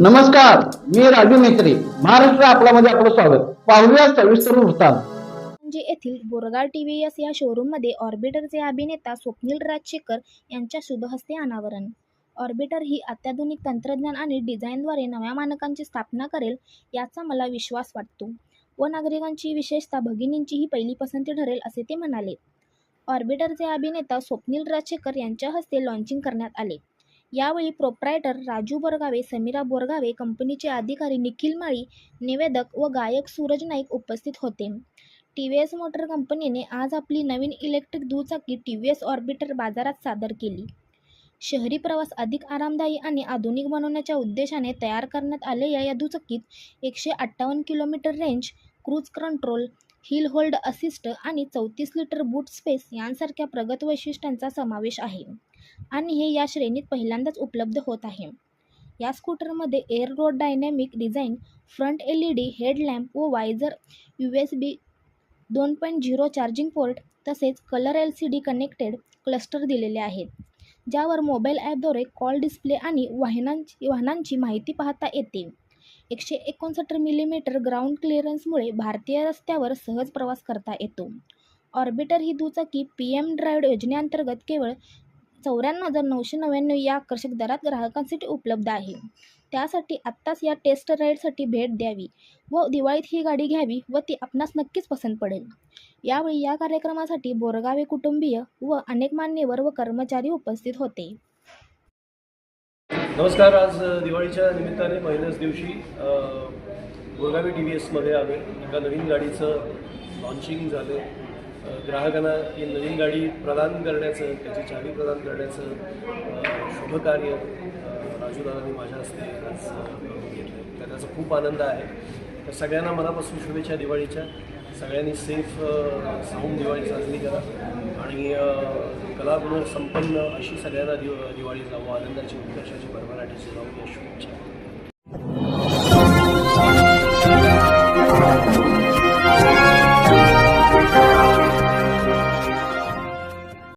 नमस्कार मी राजू मेत्री. महाराष्ट्र आपल्यामध्ये आपलं स्वागत. पाहूया सविस्तर वृत्तांत. म्हणजे येथील बोरगाव टीव्हीएस या शोरूममध्ये ऑर्बिटरचे अभिनेता स्वप्नील राजशेखर यांच्या शुभहस्ते अनावरण. ऑर्बिटर ही अत्याधुनिक तंत्रज्ञान आणि डिझाईनद्वारे नव्या मानकांची स्थापना करेल याचा मला विश्वास वाटतो. व नागरिकांची विशेषतः भगिनींची ही पहिली पसंती ठरेल असे ते म्हणाले. ऑर्बिटरचे अभिनेता स्वप्नील राजशेखर यांच्या हस्ते लॉन्चिंग करण्यात आले. यावेळी प्रोप्रायटर राजू बोरगावे समीरा बोरगावे कंपनीचे अधिकारी निखिल माळी निवेदक व गायक सूरज नाईक उपस्थित होते. टी व्ही एस मोटर कंपनीने आज आपली नवीन इलेक्ट्रिक दुचाकी टी व्ही एस ऑर्बिटर बाजारात सादर केली. शहरी प्रवास अधिक आरामदायी आणि आधुनिक बनवण्याच्या उद्देशाने तयार करण्यात आलेल्या या दुचाकीत एकशे अठ्ठावन्न kilometre range cruise control hill hold assist आणि चौतीस लिटर बूट स्पेस यांसारख्या प्रगत वैशिष्ट्यांचा समावेश आहे. आणि हे या श्रेणीत पहिल्यांदाच उपलब्ध होत आहे. या स्कूटरमध्ये aerodynamic design front L E D headlamp व वायझर यू एस बी दोन पॉईंट झिरो चार्जिंग पोर्ट तसेच colour L C D connected cluster दिलेले आहेत ज्यावर मोबाईल ॲपद्वारे कॉल डिस्प्ले आणि वाहनांची वाहनांची माहिती पाहता येते. एकशे एकोणसत्तर मिलीमीटर ग्राउंड क्लिअरन्समुळे भारतीय रस्त्यावर सहज प्रवास करता येतो. ऑर्बिटर ही दुचाकी पी एम ड्राईव्ह योजनेअंतर्गत केवळ चौऱ्याण्णव हजार नऊशे नव्याण्णव या आकर्षक दरात ग्राहकांसाठी उपलब्ध आहे. त्यासाठी आत्ताच या टेस्ट राईडसाठी भेट द्यावी व दिवाळीत ही गाडी घ्यावी व ती आपणास नक्कीच पसंत पडेल. यावेळी या कार्यक्रमासाठी बोरगावे कुटुंबीय व अनेक मान्यवर व कर्मचारी उपस्थित होते. नमस्कार आज दिवाळीच्या निमित्ताने पहिल्याच दिवशी बोरगावी टी व्ही एसमध्ये आलो एका नवीन गाडीचं लॉन्चिंग झालं ग्राहकांना ही नवीन गाडी प्रदान करण्याचं त्याची चावी प्रदान करण्याचं शुभकार्य अ, राजूदादांनी माझ्या हस्ते आज घेतलं तर त्याचा खूप आनंद आहे. तर सगळ्यांना मनापासून शुभेच्छा दिवाळीच्या. सगळ्यांनी सेफ साऊंड दिवाळी साजरी करा. आणि कलागुण संपन्न अशी सगळ्यांना दिव दिवाळी जावं. आनंदाची उत्कर्षाची भरभराटीची जाऊ या शुभेच्छा.